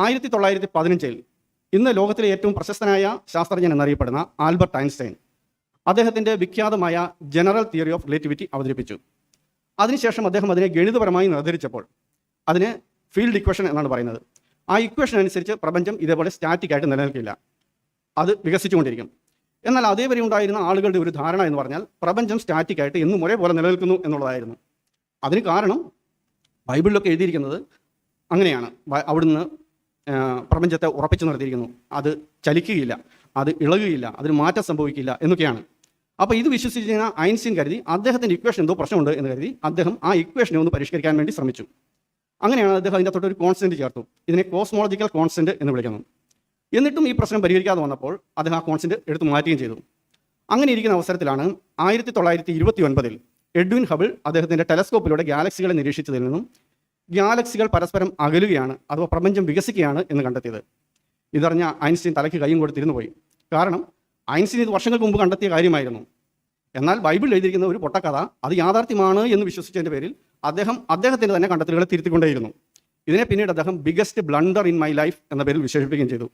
ആയിരത്തി തൊള്ളായിരത്തി പതിനഞ്ചിൽ ഇന്ന് ലോകത്തിലെ ഏറ്റവും പ്രശസ്തനായ ശാസ്ത്രജ്ഞൻ എന്നറിയപ്പെടുന്ന ആൽബർട്ട് ഐൻസ്റ്റൈൻ അദ്ദേഹത്തിന്റെ വിഖ്യാതമായ ജനറൽ തിയറി ഓഫ് റിലേറ്റിവിറ്റി അവതരിപ്പിച്ചു. അതിനുശേഷം അദ്ദേഹം അതിനെ ഗണിതപരമായി നിർദ്ധരിച്ചപ്പോൾ അതിന് ഫീൽഡ് ഇക്വേഷൻ എന്നാണ് പറയുന്നത്. ആ ഇക്വേഷൻ അനുസരിച്ച് പ്രപഞ്ചം ഇതേപോലെ സ്റ്റാറ്റിക് ആയിട്ട് നിലനിൽക്കില്ല. അത് വികസിച്ചുകൊണ്ടിരിക്കും. എന്നാൽ അതേവരെ ഉണ്ടായിരുന്ന ആളുകളുടെ ഒരു ധാരണ എന്ന് പറഞ്ഞാൽ പ്രപഞ്ചം സ്റ്റാറ്റിക് ആയിട്ട് എന്നും ഒരേപോലെ നിലനിൽക്കുന്നു എന്നുള്ളതായിരുന്നു. അതിന് കാരണം ബൈബിളിലൊക്കെ എഴുതിയിരിക്കുന്നത് അങ്ങനെയാണ്. അവിടുന്ന് പ്രപഞ്ചത്തെ ഉറപ്പിച്ചു നിർത്തിയിരിക്കുന്നു അത് ചലിക്കുകയില്ല അത് ഇളകുകയില്ല അതിന് മാറ്റം സംഭവിക്കില്ല എന്നൊക്കെയാണ്. അപ്പോൾ ഇത് വിശ്വസിച്ചിരുന്ന ഐൻസ്റ്റീൻ കരുതി അദ്ദേഹത്തിന്റെ ഇക്വേഷൻ എന്തോ പ്രശ്നമുണ്ട് എന്ന് കരുതി അദ്ദേഹം ആ ഇക്വേഷനെ ഒന്ന് പരിഷ്കരിക്കാൻ വേണ്ടി ശ്രമിച്ചു. അങ്ങനെയാണ് അദ്ദേഹം അതിന്റെ തൊട്ടൊരു കോൺസ്റ്റന്റ് ചേർത്തു. ഇതിനെ കോസ്മോളജിക്കൽ കോൺസ്റ്റന്റ് എന്ന് വിളിക്കുന്നു. എന്നിട്ടും ഈ പ്രശ്നം പരിഹരിക്കാതെ വന്നപ്പോൾ അദ്ദേഹം ആ കോൺസ്റ്റന്റ് എടുത്തു മാറ്റുകയും ചെയ്തു. അങ്ങനെ ഇരിക്കുന്ന അവസരത്തിലാണ് ആയിരത്തി തൊള്ളായിരത്തി ഇരുപത്തി ഒൻപതിൽ എഡ്വിൻ ഹബിൾ അദ്ദേഹത്തിന്റെ ടെലസ്കോപ്പിലൂടെ ഗാലക്സികളെ നിരീക്ഷിച്ചതിൽ നിന്നും ഗാലക്സികൾ പരസ്പരം അകലുകയാണ് അഥവാ പ്രപഞ്ചം വികസിക്കുകയാണ് എന്ന് കണ്ടെത്തിയത്. ഇതറിഞ്ഞ ഐൻസ്റ്റീൻ തലയ്ക്ക് കൈയും കൊടുത്തിരുന്നു പോയി. കാരണം ഐൻസ്റ്റീൻ ഇത് വർഷങ്ങൾക്ക് മുമ്പ് കണ്ടെത്തിയ കാര്യമായിരുന്നു. എന്നാൽ ബൈബിൾ എഴുതിയിരിക്കുന്ന ഒരു പൊട്ടക്കഥ അത് യാഥാർത്ഥ്യമാണ് എന്ന് വിശ്വസിച്ചതിന്റെ പേരിൽ അദ്ദേഹം അദ്ദേഹത്തിന്റെ തന്നെ കണ്ടെത്തലുകളെ തിരുത്തിക്കൊണ്ടേയിരുന്നു. ഇതിനെ പിന്നീട് അദ്ദേഹം biggest blunder in my life എന്ന പേരിൽ വിശേഷിപ്പിക്കുകയും ചെയ്തു.